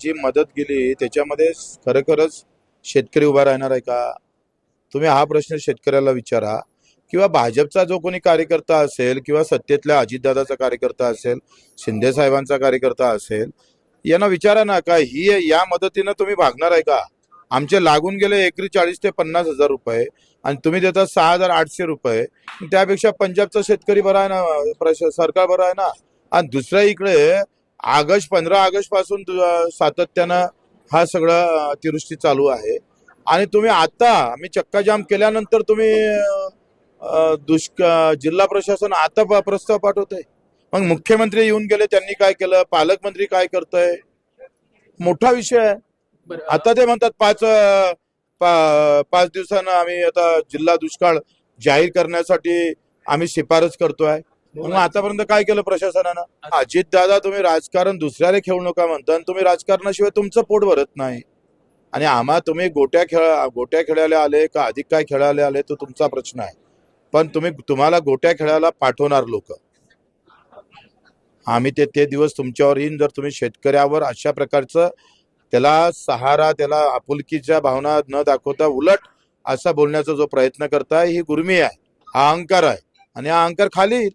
जी मदत केली त्याच्यामध्ये खरोखरच शेतकरी उभा राहणार आहे का? तुम्ही हा प्रश्न शेतकऱ्याला विचारा. किंवा भाजपचा जो कोणी कार्यकर्ता असेल किंवा सत्तेतल्या अजितदादाचा कार्यकर्ता असेल शिंदे साहेबांचा कार्यकर्ता असेल यांना विचारा ना का ही या मदतीनं तुम्ही भागणार आहे का? आमचे लागून गेले एकरी चाळीस ते पन्नास हजार रुपये आणि तुम्ही देता सहा हजार आठशे रुपये. त्यापेक्षा पंजाबचा शेतकरी बरा आहे ना सरकार बरं आहे ना? आणि दुसऱ्या इकडे ऑगस्ट पंधरा ऑगस्टपासून सातत्यानं हा सगळा अतिवृष्टी चालू आहे. आणि तुम्ही आता आम्ही चक्काजाम केल्यानंतर तुम्ही दुष्क जिल्हा प्रशासन आता प्रस्ताव पाठवतंय. मग मुख्यमंत्री येऊन गेले त्यांनी काय केलं? पालकमंत्री काय करतोय? मोठा विषय आहे. आता ते म्हणतात पाच पा- पाच दिवसानं आम्ही आता जिल्हा दुष्काळ जाहीर करण्यासाठी आम्ही शिफारस करतोय. मग आतापर्यंत काय केलं प्रशासनानं? अजित दादा तुम्ही राजकारण दुसऱ्याला खेळू नका म्हणता आणि तुम्ही राजकारणाशिवाय तुमचं पोट भरत नाही. आणि आम्हा तुम्ही गोट्या खेळ गोट्या खेळायला आले का अधिक काय खेळायला आले तो तुमचा प्रश्न आहे. पण तुम्ही तुम्हाला गोट्या खेळायला पाठवणार लोक. आम्ही ते ते दिवस तुमच्यावर येईन. जर तुम्ही शेतकऱ्यावर अशा प्रकारचं त्याला सहारा त्याला आपुलकीच्या भावना न दाखवता उलट असा बोलण्याचा जो प्रयत्न करताय ही गुर्मी आहे. हा अहंकार आहे. आणि हा अहंकार खाली येईल.